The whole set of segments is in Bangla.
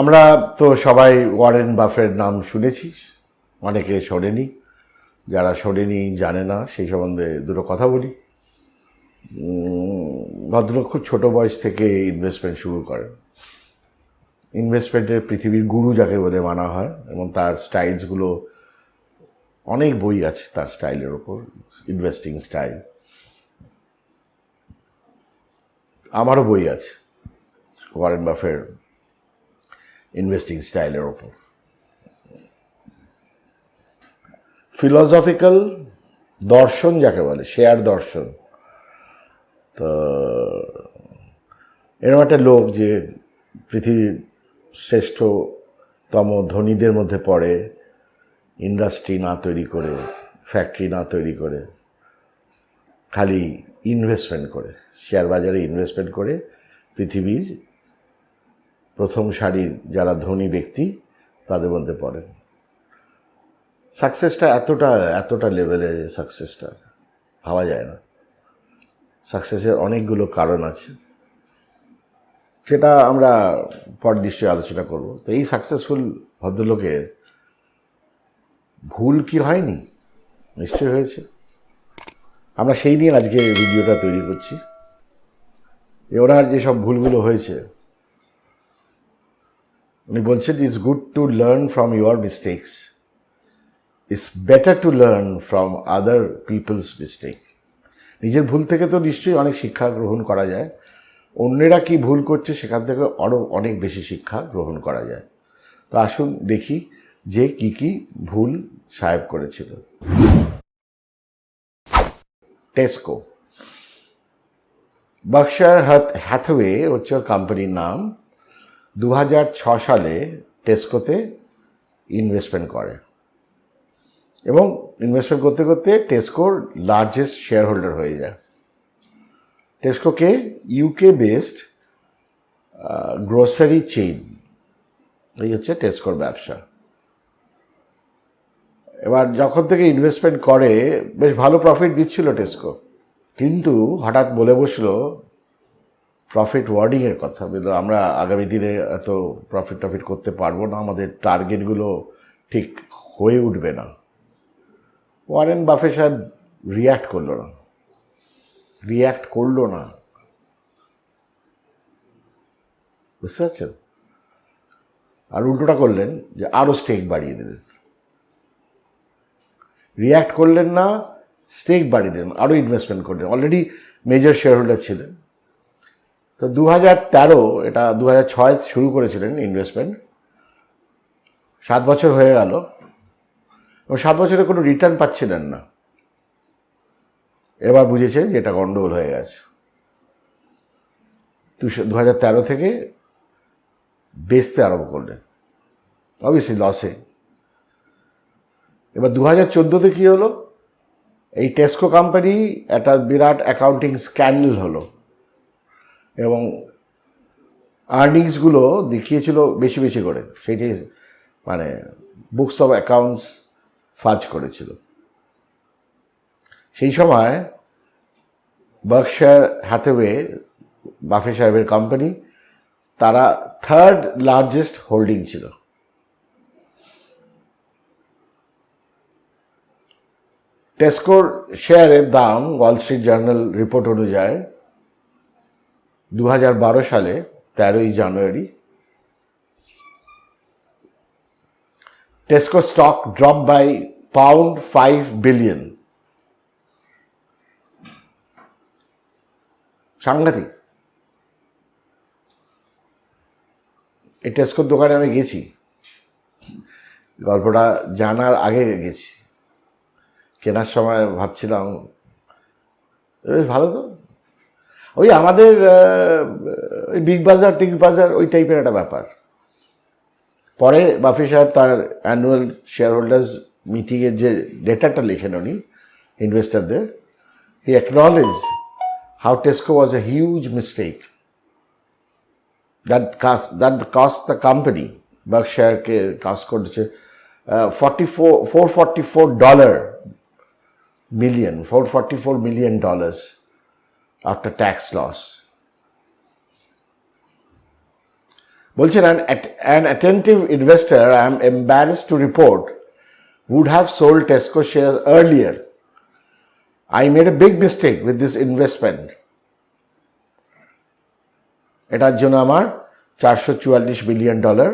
আমরা তো সবাই ওয়ারেন বাফের নাম শুনেছি। অনেকে শোনেনি। যারা শোনেনি, জানে না, সেই সম্বন্ধে দুটো কথা বলি। ভদ্রলোক খুব ছোটো বয়স থেকে ইনভেস্টমেন্ট শুরু করেন। ইনভেস্টমেন্টের পৃথিবীর গুরু যাকে বলে মানা হয়, এবং তার স্টাইলসগুলো অনেক বই আছে তার স্টাইলের ওপর ইনভেস্টিং স্টাইল আমারও বই আছে, ওয়ারেন বাফের ইনভেস্টিং স্টাইলের ওপর ফিলসফিক্যাল দর্শন যাকে বলে শেয়ার দর্শন। তো এরকম একটা লোক যে পৃথিবীর শ্রেষ্ঠতম ধনীদের মধ্যে পড়ে ইন্ডাস্ট্রি না তৈরি করে ফ্যাক্টরি না তৈরি করে, খালি ইনভেস্টমেন্ট করে শেয়ার বাজারে ইনভেস্টমেন্ট করে, পৃথিবীর প্রথম সারির যারা ধনী ব্যক্তি, তাদের মধ্যে পড়েন। সাকসেসটা এতটা এতটা লেভেলে সাকসেসটা ভাবা যায় না। সাকসেসের অনেকগুলো কারণ আছে। সেটা আমরা পর নিশ্চয়ই আলোচনা করব। তো এই সাকসেসফুল ভদ্রলোকের ভুল কি হয়নি? নিশ্চয়ই হয়েছে। আমরা সেই নিয়ে আজকে ভিডিওটা তৈরি করছি। ওনার যেসব ভুলগুলো হয়েছে উনি বলছেন it's good to learn from your mistakes it's better to learn from other people's mistake নিজের ভুল থেকে তো নিশ্চয়ই অনেক শিক্ষা গ্রহণ করা যায়। অন্যেরা কি ভুল করছে সেখান থেকে আরও অনেক বেশি শিক্ষা গ্রহণ করা যায়। তো আসুন দেখি যে কি কি ভুল সাহেব করেছিল। টেস্কো। বাক্সার হ্যাথওয়ে হচ্ছে ওর কোম্পানির নাম। দু সালে টেস্কোতে ইনভেস্টমেন্ট করে। এবং ইনভেস্টমেন্ট করতে করতে টেস্কোর লার্জেস্ট শেয়ার হোল্ডার হয়ে যায়। টেস্কোকে ইউকে বেসড গ্রোসারি চেইন এই হচ্ছে টেস্কোর ব্যবসা। এবার যখন থেকে ইনভেস্টমেন্ট করে, বেশ ভালো প্রফিট দিচ্ছিল টেস্কো কিন্তু হঠাৎ বলে বসল প্রফিট ওয়ার্ডিংয়ের কথা। আমরা আগামী দিনে এত প্রফিট টফিট করতে পারব না। আমাদের টার্গেটগুলো ঠিক হয়ে উঠবে না। ওয়ারেন বাফে সাহেব রিয়্যাক্ট করল না। রিয়্যাক্ট করল না। বুঝতে পারছেন? আর উল্টোটা করলেন যে আরও স্টেক বাড়িয়ে দিলেন রিয়্যাক্ট করলেন না স্টেক বাড়িয়ে দিলেন আরও ইনভেস্টমেন্ট করলেন। অলরেডি মেজর শেয়ার হোল্ডার ছিলেন। তো দু তেরো, এটা দু ছয় শুরু করেছিলেন ইনভেস্টমেন্ট সাত বছর হয়ে গেল। এবং সাত বছরে কোনো রিটার্ন পাচ্ছিলেন না। এবার বুঝেছেন যে এটা গণ্ডগোল হয়ে গেছে। দু হাজার তেরো থেকে বেচতে আরম্ভ করলেন। অবভিয়াসলি লসে এবার দু হাজার চোদ্দোতে কী হলো? এই টেস্কো কোম্পানি একটা বিরাট অ্যাকাউন্টিং স্ক্যান্ডেল হলো। এবং আর্নিংসগুলো দেখিয়েছিল বেশি বেশি করে। সেইটাই মানে বুকস অফ অ্যাকাউন্টস ফাজ করেছিল। সেই সময় বার্কশায়ার হ্যাথওয়ে বাফে সাহেবের কোম্পানি তারা থার্ড লার্জেস্ট হোল্ডিং ছিল। টেস্কোর শেয়ারের দাম ওয়াল স্ট্রিট জার্নাল রিপোর্ট অনুযায়ী দু হাজার বারো সালে তেরোই জানুয়ারি Tesco stock drop by pound five billion. সাংঘাতিক। এই টেস্কোর দোকানে আমি গেছি। গল্পটা জানার আগে গেছি। কেনার সময় ভাবছিলাম, বেশ ভালো তো। ওই আমাদের বিগ বাজার টিগ বাজার ওই টাইপের একটা ব্যাপার। পরে বাফি সাহেব তার অ্যানুয়াল শেয়ার হোল্ডার্স মিটিংয়ের যে ডেটাটা লিখেন উনি ইনভেস্টারদের he acknowledge how Tesco was a huge mistake that cost that cost the company বার্কশায়ারকে cost করছে forty four four forty four dollar million four forty four million dollars after tax loss. বলছেন an, attentive investor I am embarrassed to report would have sold Tesco shares earlier. I made a big mistake with this investment. এটার জন্য আমার চারশো চুয়াল্লিশ billion dollar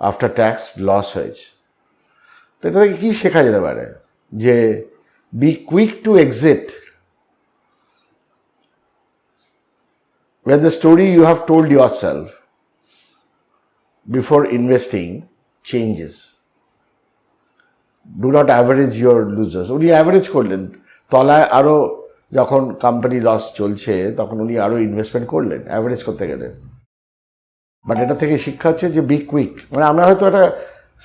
after tax loss হয়েছে তো এটা থেকে কী শেখা যেতে পারে যে be quick to exit when the story you have told yourself before investing changes. Do not average your losers. উনি অ্যাভারেজ করলেন তলায় আরও যখন কোম্পানি লস চলছে, তখন উনি আরও ইনভেস্টমেন্ট করলেন অ্যাভারেজ করতে গেলে বাট এটা থেকে শিক্ষা হচ্ছে যে বি কুইক মানে আমরা হয়তো একটা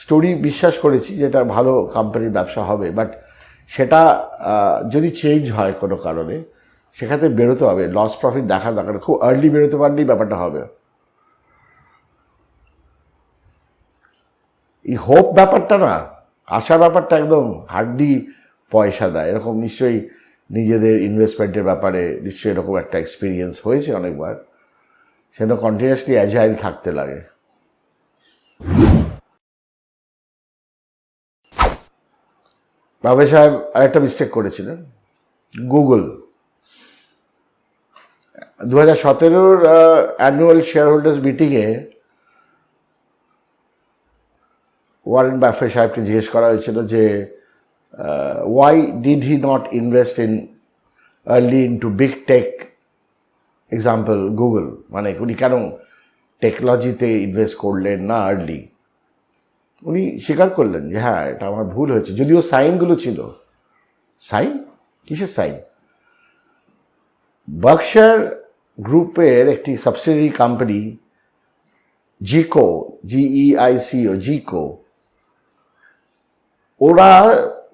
স্টোরি বিশ্বাস করেছি যেটা ভালো কোম্পানির ব্যবসা হবে বাট সেটা যদি চেঞ্জ হয় কোনো কারণে সেখান থেকে বেরোতে হবে। লস প্রফিট দেখার দরকার খুব আর্লি বেরোতে পারলেই ব্যাপারটা হবে। এই হোপ ব্যাপারটা না, আশা ব্যাপারটা একদম হাড্ডি পয়সা দেয়। এরকম নিশ্চয়ই নিজেদের ইনভেস্টমেন্টের ব্যাপারে নিশ্চয়ই এরকম একটা এক্সপিরিয়েন্স হয়েছে অনেকবার। সেটা কন্টিনিউয়াসলি অ্যাজাইল থাকতে লাগে। বাবা সাহেব আরেকটা মিস্টেক করেছিলেন। গুগল দু হাজার সতেরোর অ্যানুয়াল শেয়ার হোল্ডার্স মিটিংয়ে ওয়ারেন বাফে সাহেবকে জিজ্ঞেস করা হয়েছিল যে why did he not invest in early in to big tech example Google মানে উনি কেন টেকনোলজিতে ইনভেস্ট করলেন না আর্লি উনি স্বীকার করলেন যে হ্যাঁ এটা আমার ভুল হয়েছে। যদিও সাইনগুলো ছিল। সাইন? কিসের সাইন? বার্কশায়ার গ্রুপের একটি সাবসিডারি কোম্পানি জিকো জিইআইসিও জিকো ওরা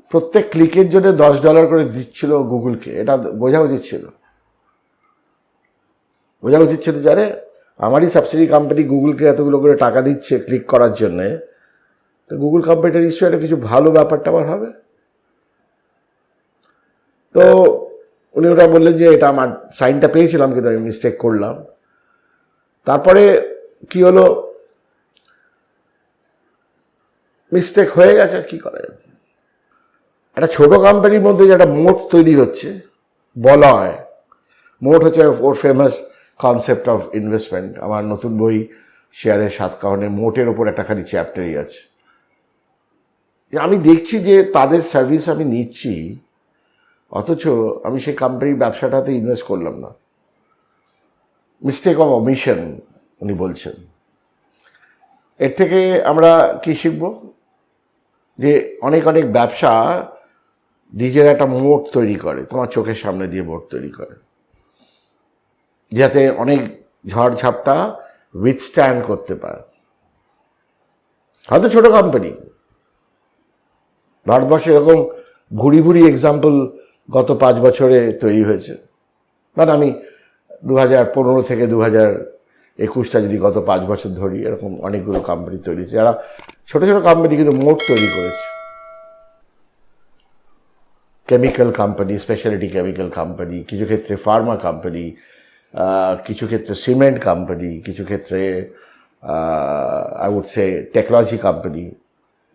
প্রত্যেক ক্লিকের জন্য দশ ডলার করে দিচ্ছিল গুগলকে। এটা বোঝা উচিত ছিল। বোঝা উচিত ছিল যারে আমারই সাবসিডি কোম্পানি গুগলকে এতগুলো করে টাকা দিচ্ছে ক্লিক করার জন্যে। তো গুগল কোম্পানিটা নিশ্চয়ই একটা কিছু ভালো ব্যাপারটা আবার হবে। তো উনি ওটা বললেন যে এটা আমার সাইনটা পেয়েছিলাম কিন্তু আমি মিস্টেক করলাম। তারপরে কি হলো? মিস্টেক হয়ে গেছে, কি করা যাবে? একটা ছোট কোম্পানির মধ্যে যে একটা মোট তৈরি হচ্ছে, বলা হয়। মোট হচ্ছে ওর ফেমাস কনসেপ্ট অফ ইনভেস্টমেন্ট আমার নতুন বই শেয়ারের সাত কারণে মোটের ওপর একটা খালি চ্যাপ্টারই আছে। আমি দেখছি যে তাদের সার্ভিস আমি নিচ্ছি অথচ আমি সেই কোম্পানির ব্যবসাটাতে ইনভেস্ট করলাম না। মিস্টেক অফ অমিশন উনি বলছেন। এর থেকে আমরা কি শিখব? যে অনেক অনেক ব্যবসা নিজের একটা মোট তৈরি করে, তোমার চোখের সামনে দিয়ে মোট তৈরি করে। যাতে অনেক ঝড়ঝাপটা উইথস্ট্যান্ড করতে পারে। হয়তো ছোট কোম্পানি ভারতবর্ষে এরকম ভুড়ি ভুড়ি এক্সাম্পল গত পাঁচ বছরে তৈরি হয়েছে। মানে আমি দু হাজার পনেরো থেকে দু হাজার একুশটা যদি গত পাঁচ বছর ধরি, এরকম অনেকগুলো কোম্পানি তৈরি হয়েছে। যারা ছোটো ছোটো কোম্পানি কিন্তু মোট তৈরি করেছে। Chemical company specialty chemical company কিছু ক্ষেত্রে ফার্মা কোম্পানি কিছু ক্ষেত্রে সিমেন্ট কোম্পানি কিছু ক্ষেত্রে I would say technology company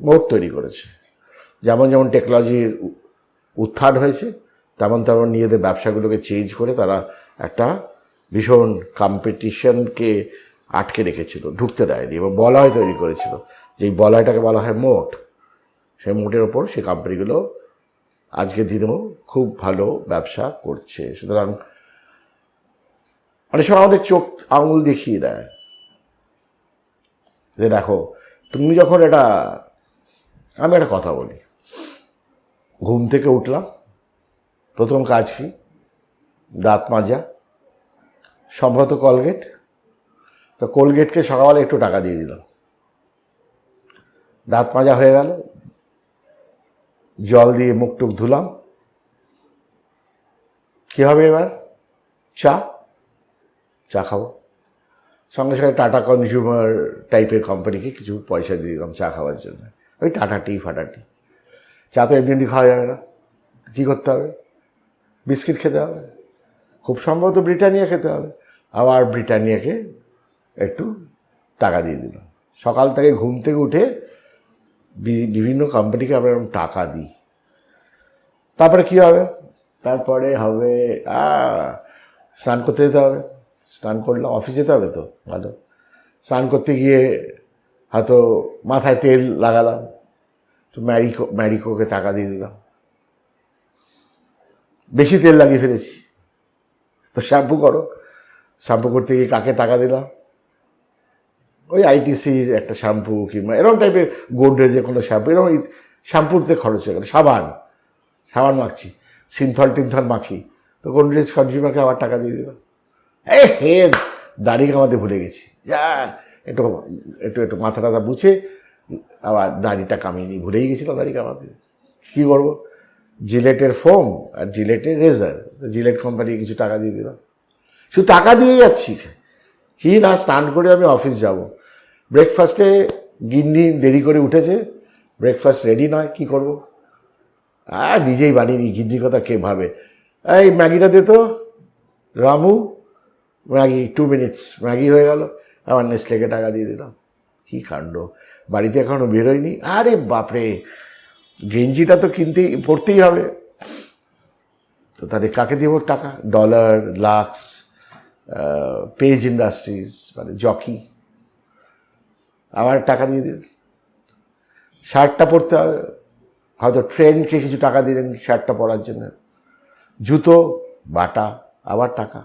moat তৈরি করেছে। যেমন যেমন টেকনোলজির উত্থান হয়েছে, তেমন তেমন নিজেদের ব্যবসাগুলোকে চেঞ্জ করে তারা একটা ভীষণ কম্পিটিশনকে আটকে রেখেছিল, ঢুকতে দেয়নি এবং বলয় তৈরি করেছিল। যেই বলয়টাকে বলা হয় মোট, সেই মোটের ওপর সেই কোম্পানিগুলো আজকের দিনেও খুব ভালো ব্যবসা করছে। সুতরাং অনেক সময় আমাদের চোখ আঙুল দেখিয়ে দেয়। যে দেখো, তুমি যখন এটা আমি একটা কথা বলি ঘুম থেকে উঠলাম। প্রথম কাজ কি? দাঁত মাজা। সম্ভবত কলগেট তো কোলগেটকে সকালবেলা একটু টাকা দিয়ে দিলাম। দাঁত মাজা হয়ে গেল। জল দিয়ে মুখ টুক ধুলাম। কী হবে এবার? চা? চা খাব। সঙ্গে সঙ্গে টাটা কনজিউমার টাইপের কোম্পানিকে কিছু পয়সা দিয়ে দিলাম চা খাওয়ার জন্য। ওই টাটা টি ফাটা টি চা তো এমনি খাওয়া যাবে না। কী করতে হবে? বিস্কিট খেতে হবে। খুব সম্ভবত ব্রিটানিয়া খেতে হবে। আবার ব্রিটানিয়াকে একটু টাকা দিয়ে দিল। সকাল থেকে ঘুম থেকে উঠে বিভিন্ন কোম্পানিকে আমরা এরকম টাকা দিই। তারপরে কী হবে? তারপরে হবে স্নান করতে যেতে হবে। স্নান করলাম অফিস যেতে হবে তো? ভালো। স্নান করতে গিয়ে হয়তো মাথায় তেল লাগালাম। তো ম্যারিকো ম্যারিকোকে টাকা দিয়ে দিলাম। বেশি তেল লাগিয়ে ফেলেছি। তো শ্যাম্পু করো। শ্যাম্পু করতে গিয়ে কাকে টাকা দিলাম? ওই আইটিসির একটা শ্যাম্পু কিংবা এরকম টাইপের গোদরেজের কোনো শ্যাম্পু। এরকম শ্যাম্পুতে খরচ হয়ে গেল। সাবান। সাবান মাখছি। সিনথল টিনথল মাখি। তো গোদরেজ কনজিউমারকে আবার টাকা দিয়ে দিলাম। এ হে দাড়ি কামাতে ভুলে গেছি। যা, একটু একটু একটু মাথা টাথা বুঝে আবার দাড়িটা কামিয়ে ভুলেই গেছিলাম দাড়ি কামাতে। কী করব জিলেটের ফোম আর জিলেটের রেজার। জিলেট কোম্পানি কিছু টাকা দিয়ে দিলাম। শুধু টাকা দিয়ে যাচ্ছি। কি না, স্নান করে আমি অফিস যাব। ব্রেকফাস্টে গিন্নি দেরি করে উঠেছে। ব্রেকফাস্ট রেডি নয়, কি করব? আর নিজেই বানিয়ে নিই, গিন্নির কথা কে ভাবে? এই ম্যাগিটা দে তো। Ramu, Maggi two minutes Maggi হয়ে গেল। আবার নেসলেকে টাকা দিয়ে দিলাম। কী কাণ্ড। বাড়িতে এখনও বেরোয়নি। আরে বাপরে, গেঞ্জিটা তো কিনতেই পড়তেই হবে। তো তাদের কাকে দেবো টাকা? ডলার, লাক্স পেজ ইন্ডাস্ট্রিজ মানে জকি। আবার টাকা দিয়ে দিন। শার্টটা পরতে হবে। হয়তো ট্রেনকে কিছু টাকা দিলেন শার্টটা পরার জন্য। জুতো, বাটা, আবার টাকা।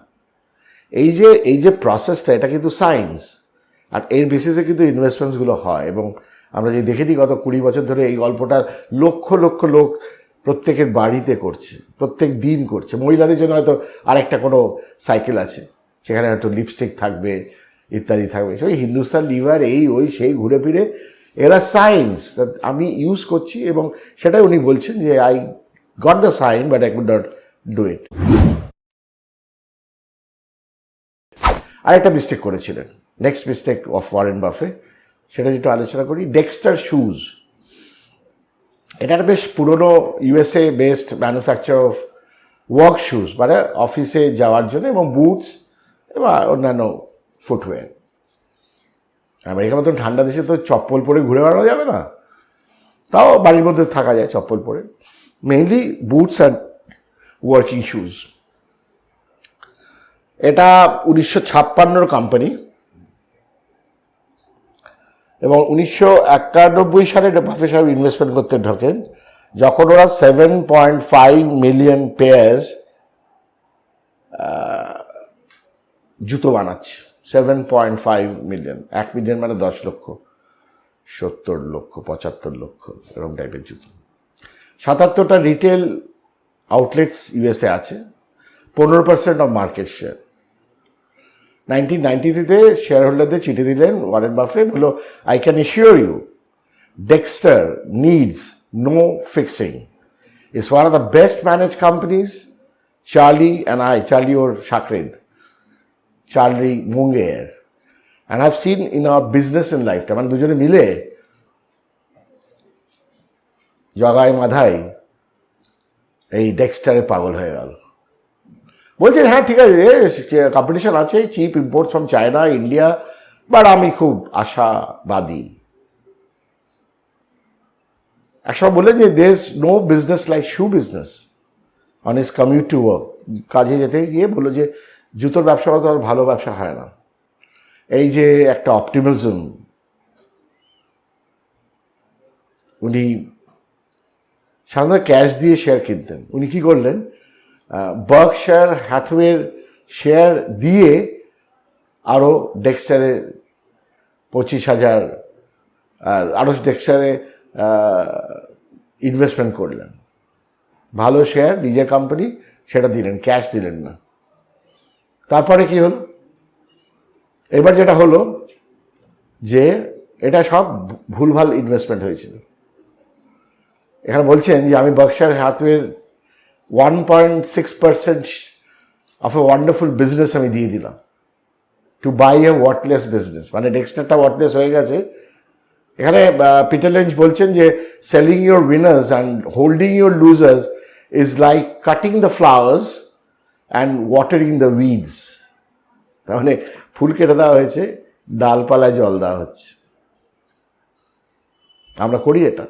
এই যে এই যে প্রসেসটা এটা কিন্তু সায়েন্স আর এর বেসিসে কিন্তু ইনভেস্টমেন্টসগুলো হয় এবং আমরা যে দেখে নিই গত কুড়ি বছর ধরে এই গল্পটার লক্ষ লক্ষ লোক প্রত্যেকের বাড়িতে করছে, প্রত্যেক দিন করছে। মহিলাদের জন্য হয়তো আরেকটা কোনো সাইকেল আছে, সেখানে হয়তো লিপস্টিক থাকবে, ইত্যাদি থাকবে। সেই হিন্দুস্তান লিভার এই, ওই, সেই ঘুরে ফিরে, এরা সায়েন্স আমি ইউজ করছি এবং সেটাই উনি বলছেন যে I got the sign but I could not do it আরেকটা মিস্টেক করেছিলেন। Next mistake of Warren Buffett সেটা যেটা আলোচনা করি ডেক্সটার শুজ এটা একটা বেশ পুরনো USA based manufacture of work shoes মানে অফিসে যাওয়ার জন্য এবং বুটস এবং অন্যান্য ফুটওয়্যার আমেরিকার মতন ঠান্ডা দেশে তো চপ্পল পরে ঘুরে বেড়ানো যাবে না। তাও বাড়ির মধ্যে থাকা যায় চপ্পল পরে। Mainly boots and working shoes এটা উনিশশো ছাপ্পান্নর কোম্পানি এবং উনিশশো একানব্বই সালে বাফে সাহেব ইনভেস্টমেন্ট করতে ঢোকেন। যখন ওরা seven point five million pairs জুতো বানাচ্ছে। সেভেন পয়েন্ট ফাইভ মিলিয়ন এক মিলিয়ন মানে দশ লক্ষ, সত্তর লক্ষ, পঁচাত্তর লক্ষ, এরকম টাইপের জুতো। সাতাত্তরটা রিটেল আউটলেটস ইউএসএ আছে। পনেরো percent of market share nineteen ninety থ্রিতে শেয়ার হোল্ডারদের চিঠি দিলেন ওয়ারেন বাফে বলল I can assure you Dexter needs no fixing is one of the best manage companies Charlie and I Charlie or সাকরেদ Charlie Munger and have seen in our business in লাইফটা মানে দুজনে মিলে জগায় মাধায় এই ডেক্সটারে পাগল হয়ে গেল। বলছেন হ্যাঁ ঠিক আছে কম্পিটিশন আছে cheap import from China India but আমি খুব আশাবাদী। একসময় বললেন যে দেশ no business like shoe business on his commute to work কাজে যেতে গিয়ে বলল যে, জুতোর ব্যবসা মতো আর ভালো ব্যবসা হয় না। এই যে একটা অপটিমিজম উনি সাধারণত ক্যাশ দিয়ে শেয়ার কিনতেন। উনি কি করলেন? বার্ক শেয়ার হ্যাথওয়ের শেয়ার দিয়ে আরও ডেক্সটারে পঁচিশ হাজার আরও ডেক্সটারে ইনভেস্টমেন্ট করলেন। ভালো শেয়ার নিজের কোম্পানি সেটা দিলেন ক্যাশ দিলেন না। তারপরে কি হলো? এবার যেটা হলো যে এটা সব ভুলভাল ইনভেস্টমেন্ট হয়েছিল। এখানে বলছেন যে আমি Berkshire হাতওয়ের one point six percent of a wonderful business আমি দিয়ে দিলাম। To buy a worthless business মানে ডেক্সটারটা ওয়াটলেস হয়ে গেছে। এখানে পিটার লেঞ্চ বলছেন যে selling your winners and holding your losers is like cutting the flowers and watering the weeds মানে ফুল কেটে দেওয়া হয়েছে, ডালপালায় জল দেওয়া হচ্ছে। আমরা করি এটা।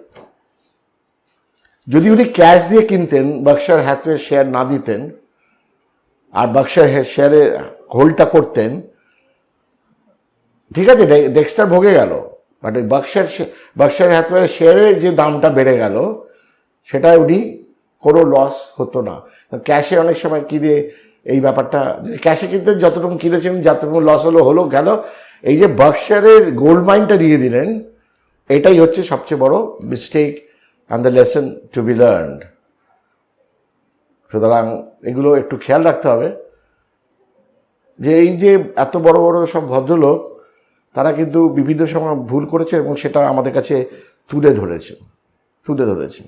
যদি উনি ক্যাশ দিয়ে কিনতেন, বাক্সার হ্যাথওয়ে শেয়ার না দিতেন, আর বাক্সার শেয়ারে হোল্ডটা করতেন, ঠিক আছে ডেক্সটার ভোগে গেল বাট ওই বাক্সার বাক্সার হ্যাথওয়ে শেয়ারে যে দামটা বেড়ে গেল, সেটা উনি কোনো লস হতো না। ক্যাশে অনেক সময় কিনে এই ব্যাপারটা ক্যাশে কিনতে যতটুকু কিনেছেন, যতটুকু লস হলো হলো গেল এই যে বাক্সারের গোল্ড মাইনটা দিয়ে দিলেন, এটাই হচ্ছে সবচেয়ে বড় mistake and the lesson to be learned সুতরাং এগুলো একটু খেয়াল রাখতে হবে যে এই যে এত বড় বড় সব ভদ্রলোক, তারা কিন্তু বিভিন্ন সময় ভুল করেছে এবং সেটা আমাদের কাছে তুলে ধরেছে তুলে ধরেছে।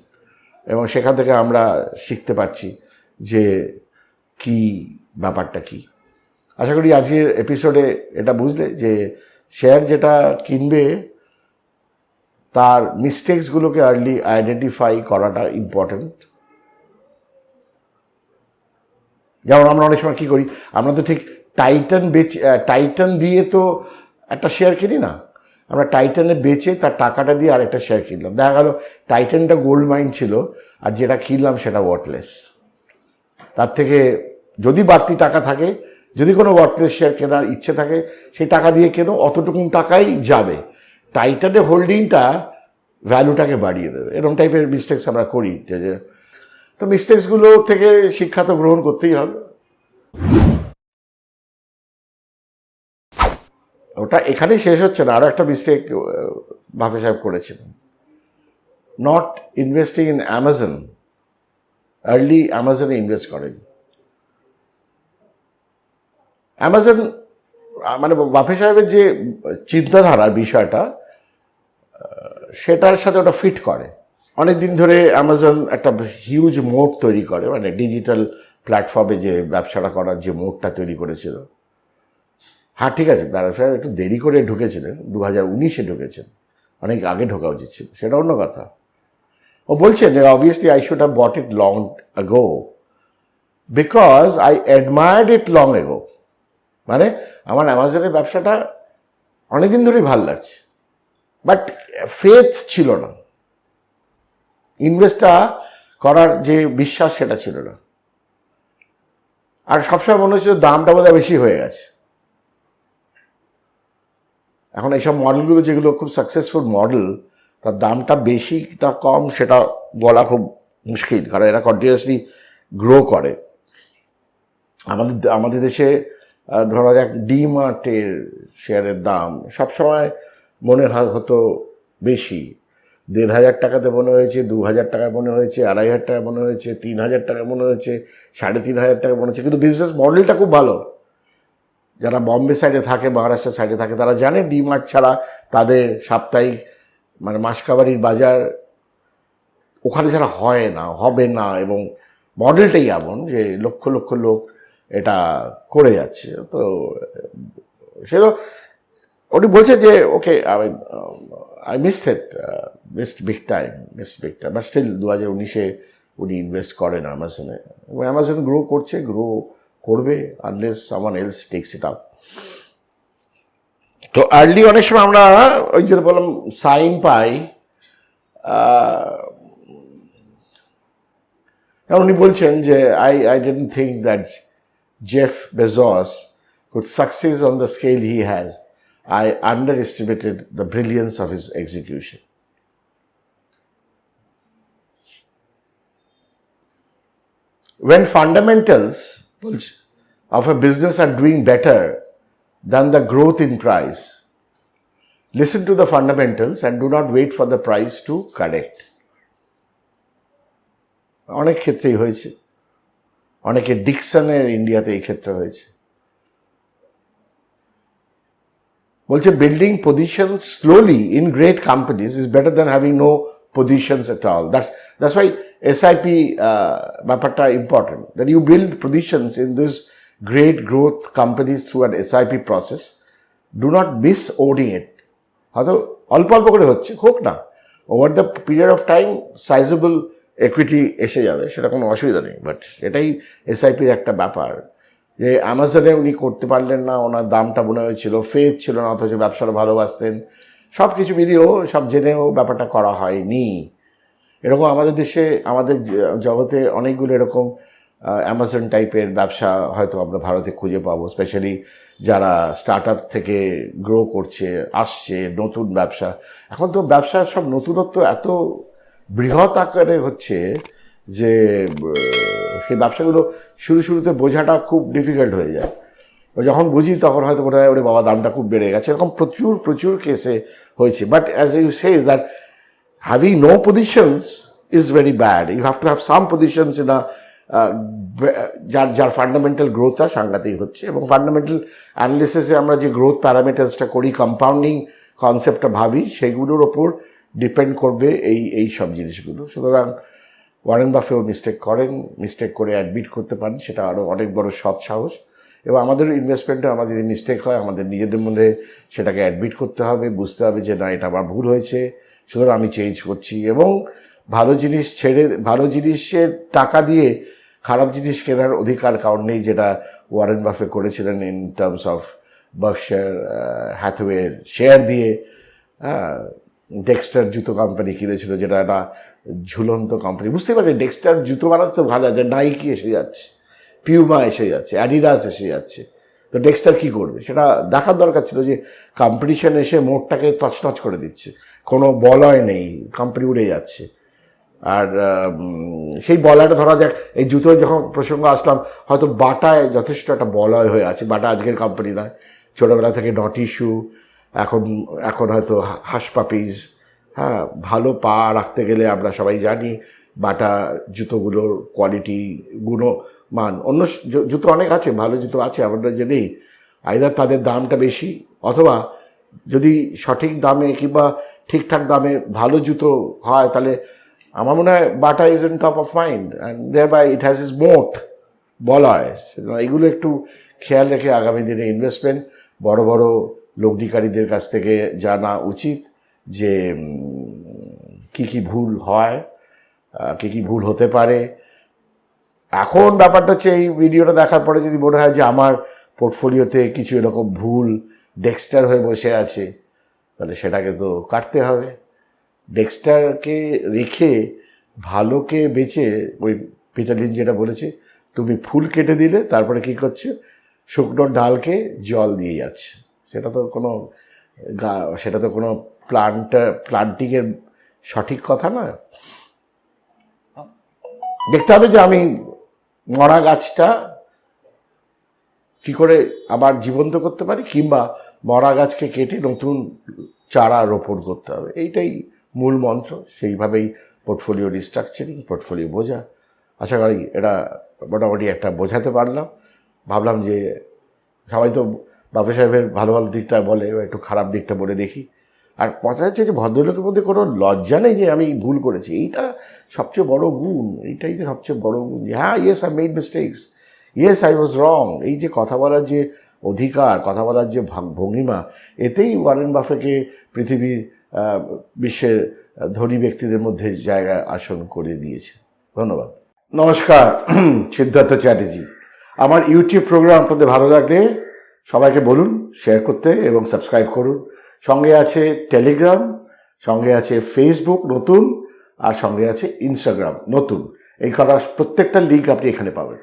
এবং সেখান থেকে আমরা শিখতে পারছি যে কি ব্যাপারটা কি। আশা করি আজকের এপিসোডে এটা বুঝলে যে শেয়ার যেটা কিনবে তার মিস্টেক্সগুলোকে আর্লি আইডেন্টিফাই করাটা ইম্পর্ট্যান্ট যেমন আমরা অনেক সময় কী করি, আমরা তো ঠিক টাইটান বেচে টাইটান দিয়ে তো একটা শেয়ার কিনি না। আমরা টাইটানে বেচে তার টাকাটা দিয়ে আরেকটা শেয়ার কিনলাম। দেখা গেল টাইটানটা গোল্ড মাইন ছিল আর যেটা কিনলাম সেটা ওয়ার্থলেস তার থেকে যদি বাড়তি টাকা থাকে, যদি কোনো ওয়ার্থলেস শেয়ার কেনার ইচ্ছে থাকে, সেই টাকা দিয়ে কেনো, অতটুকুন টাকাই যাবে। টাইটানের হোল্ডিংটা ভ্যালুটাকে বাড়িয়ে দেবে। এরকম টাইপের মিস্টেক্স আমরা করি, যে তো মিস্টেক্সগুলো থেকে শিক্ষা তো গ্রহণ করতেই হবে। ওটা এখানেই শেষ হচ্ছে না আরও একটা মিস্টেক ভাফে সাহেব করেছিলেন not investing in Amazon early অ্যামাজনে ইনভেস্ট করেন। অ্যামাজন মানে বাফে সাহেবের যে চিন্তাধারার বিষয়টা সেটার সাথে ওটা ফিট করে। অনেক দিন ধরে অ্যামাজন একটা হিউজ মোড তৈরি করে মানে ডিজিটাল প্ল্যাটফর্মে যে ব্যবসাটা করার যে মোডটা তৈরি করেছিল। হ্যাঁ ঠিক আছে সাহেব একটু দেরি করে ঢুকেছিলেন দু হাজার উনিশে ঢুকেছেন। অনেক আগে ঢোকা উচিত ছিল, সেটা অন্য কথা। ও বলছেন obviously I should have bought it long ago because I admired it long ago মানে আমার অ্যামাজনের ব্যবসাটা অনেকদিন ধরেই ভালো লাগছে। বাট ফেথ ছিল না ইনভেস্টটা করার যে বিশ্বাস সেটা ছিল না আর সবসময় মনে হচ্ছিল দামটা বোধহয় বেশি হয়ে গেছে। এখন এইসব মডেলগুলো যেগুলো খুব সাকসেসফুল মডেল তার দামটা বেশি না কম সেটা বলা খুব মুশকিল, কারণ এরা কন্টিনিউয়াসলি গ্রো করে। আমাদের আমাদের দেশে ধরা যাক ডি মার্টের শেয়ারের দাম সবসময় মনে হতো বেশি। দেড় হাজার টাকাতে মনে হয়েছে, দু হাজার টাকা মনে হয়েছে, আড়াই হাজার টাকা মনে হয়েছে, তিন হাজার টাকা মনে হয়েছে, সাড়ে তিন হাজার টাকা মনে হচ্ছে কিন্তু বিজনেস মডেলটা খুব ভালো। যারা বম্বে সাইডে থাকে মহারাষ্ট্র সাইডে থাকে, তারা জানে ডিমার্ট ছাড়া তাদের সাপ্তাহিক মানে মাসকাবারির বাজার ওখানে ছাড়া হয় না, হবে না। এবং মডেলটাই এমন যে লক্ষ লক্ষ লোক এটা করে যাচ্ছে। তো সেটা উনি বলছে যে okay I miss it missed big time missed big time but still দু হাজার উনিশে উনি ইনভেস্ট করেন অ্যামাজনে এবং অ্যামাজন গ্রো করছে গ্রো করবে unless someone else takes it up তো আর্লি অনেক সময় আমরা, ওই যে বললাম সাইন পাই উনি বলছেন যে I I don't think that Jeff Bezos could succeed on the scale he has. I underestimated the brilliance of his execution. When fundamentals of a business are doing better than the growth in price, listen to the fundamentals and do not wait for the price to correct. অনেক ক্ষেত্রেই হয়েছে অনেকে ডিকসনের ইন্ডিয়াতে এই ক্ষেত্রে হয়েছে বলছে building position slowly in great companies is better than having no positions at all that's that's why SIP ব্যাপারটা important that you build positions in this great growth companies through an SIP process do not miss adding it হয়তো অল্প অল্প করে হচ্ছে, হোক না। Over the period of time sizeable equity এসে যাবে, সেটা কোনো অসুবিধা নেই বাট এটাই এস এসআইপির একটা ব্যাপার। যে অ্যামাজনে উনি করতে পারলেন না, ওনার দামটা মনে হয়েছিল ফেদ ছিল না, অথচ ব্যবসাটা ভালোবাসতেন। সব কিছু মিলিয়েও, সব জেনেও ব্যাপারটা করা হয়নি। এরকম আমাদের দেশে, আমাদের জগতে অনেকগুলো এরকম অ্যামাজন টাইপের ব্যবসা হয়তো আমরা ভারতে খুঁজে পাবো স্পেশালি যারা স্টার্ট আপ থেকে গ্রো করছে, আসছে, নতুন ব্যবসা। এখন তো ব্যবসার সব নতুনত্ব এত বৃহৎ আকারে হচ্ছে যে সেই ব্যবসাগুলো শুরু শুরুতে বোঝাটা খুব ডিফিকাল্ট হয়ে যায়। যখন বুঝি তখন হয়তো মনে হয় ওরে বাবা দামটা খুব বেড়ে গেছে। এরকম প্রচুর প্রচুর কেসে হয়েছে। But as you say that having no positions is very bad you have to have some positions in uh, যার যার ফান্ডামেন্টাল গ্রোথটা সাংঘাতিক হচ্ছে এবং ফান্ডামেন্টাল অ্যানালিসিসে আমরা যে গ্রোথ প্যারামিটার্সটা করি কম্পাউন্ডিং কনসেপ্টটা ভাবি সেগুলোর ওপর ডিপেন্ড করবে এই এই সব জিনিসগুলো। সুতরাং ওয়ারেন বাফেও মিস্টেক করেন মিস্টেক করে অ্যাডমিট করতে পারেন, সেটা আরও অনেক বড় সৎ সাহস। এবং আমাদের ইনভেস্টমেন্টে আমাদের যদি মিস্টেক হয়, আমাদের নিজেদের মধ্যে সেটাকে অ্যাডমিট করতে হবে, বুঝতে হবে যে না, এটা আমার ভুল হয়েছে, সুতরাং আমি চেঞ্জ করছি। এবং ভালো জিনিস ছেড়ে, ভালো জিনিসের টাকা দিয়ে খারাপ জিনিস কেনার অধিকার কারণ নেই যেটা ওয়ারেন বাফে করেছিলেন ইন টার্মস অফ বার্কশায়ার হ্যাথওয়ের শেয়ার দিয়ে হ্যাঁ ডেক্সটার জুতো কোম্পানি কিনেছিল, যেটা একটা ঝুলন্ত কোম্পানি বুঝতে পারছি ডেক্সটার জুতো বানাতে তো ভালো আছে নাইকি এসে যাচ্ছে পিউমা এসে যাচ্ছে অ্যাডিডাস এসে যাচ্ছে। তো ডেক্সটার কী করবে? সেটা দেখার দরকার ছিল যে কম্পিটিশন এসে মোটটাকে তছনছ করে দিচ্ছে। কোনো বলয় নেই কোম্পানি উড়ে যাচ্ছে। আর সেই বলয়টা ধরা যাক, এই জুতোর যখন প্রসঙ্গ আসলাম, হয়তো বাটায় যথেষ্ট একটা বলয় হয়ে আছে, বাটা আজকের কোম্পানি নয়। ছোটোবেলা থেকে নটি শু এখন এখন হয়তো হা- হাঁস পাপিজ হ্যাঁ ভালো পা রাখতে গেলে আমরা সবাই জানি বাটা জুতোগুলোর কোয়ালিটি গুণমান অন্য জুতো অনেক আছে, ভালো জুতো আছে, আমরা যে নেই আইদার তাদের দামটা বেশি অথবা যদি সঠিক দামে কিংবা ঠিকঠাক দামে ভালো জুতো হয়, তাহলে আমার মনে হয় Bata is in top of mind and there by it has is moat বলা হয়। এগুলো একটু খেয়াল রেখে আগামী দিনে ইনভেস্টমেন্ট বড় বড় লগ্নিকারীদের কাছ থেকে জানা উচিত। যে কী কী ভুল হয় কী কী ভুল হতে পারে। এখন ব্যাপারটা হচ্ছে এই ভিডিওটা দেখার পরে যদি মনে হয় যে আমার পোর্টফোলিওতে কিছু এরকম ভুল ডেক্সটার হয়ে বসে আছে, তাহলে সেটাকে তো কাটতে হবে। ডেক্সটারকে রেখে ভালোকে বেচে ওই পিটালিন যেটা বলেছে, তুমি ফুল কেটে দিলে, তারপরে কি করছে? শুকনো ডালকে জল দিয়ে যাচ্ছে। সেটা তো কোনো গা, সেটা তো কোনো প্লান্টার প্লান্টিংয়ের সঠিক কথা না? দেখতে হবে যে আমি মরা গাছটা কি করে আবার জীবন্ত করতে পারি, কিংবা মরা গাছকে কেটে নতুন চারা রোপণ করতে হবে। এইটাই মূল মন্ত্র। সেইভাবেই পোর্টফোলিও রিস্ট্রাকচারিং পোর্টফোলিও বোঝা। আশা করি এটা মোটামুটি একটা বোঝাতে পারলাম। ভাবলাম যে সবাই তো বাবু সাহেবের ভালো ভালো দিকটা বলে, একটু খারাপ দিকটা বলে দেখি। আর কথা হচ্ছে যে ভদ্রলোকের মধ্যে কোনো লজ্জা নেই যে আমি ভুল করেছি। এইটা সবচেয়ে বড় গুণ, এইটাই তো সবচেয়ে বড় গুণ যে হ্যাঁ yes I made mistakes yes I was wrong এই যে কথা বলার যে অধিকার, কথা বলার যে ভঙ্গিমা, এতেই ওয়ারেন বাফেকে পৃথিবীর বিশ্বের ধনী ব্যক্তিদের মধ্যে জায়গা আসন করে দিয়েছে। ধন্যবাদ। নমস্কার, সিদ্ধার্থ চ্যাটার্জি। আমার ইউটিউব প্রোগ্রাম আপনাদের ভালো লাগলে সবাইকে বলুন শেয়ার করতে এবং সাবস্ক্রাইব করুন। সঙ্গে আছে টেলিগ্রাম সঙ্গে আছে ফেসবুক নতুন, আর সঙ্গে আছে ইনস্টাগ্রাম নতুন। এই করা প্রত্যেকটা লিঙ্ক আপনি এখানে পাবেন।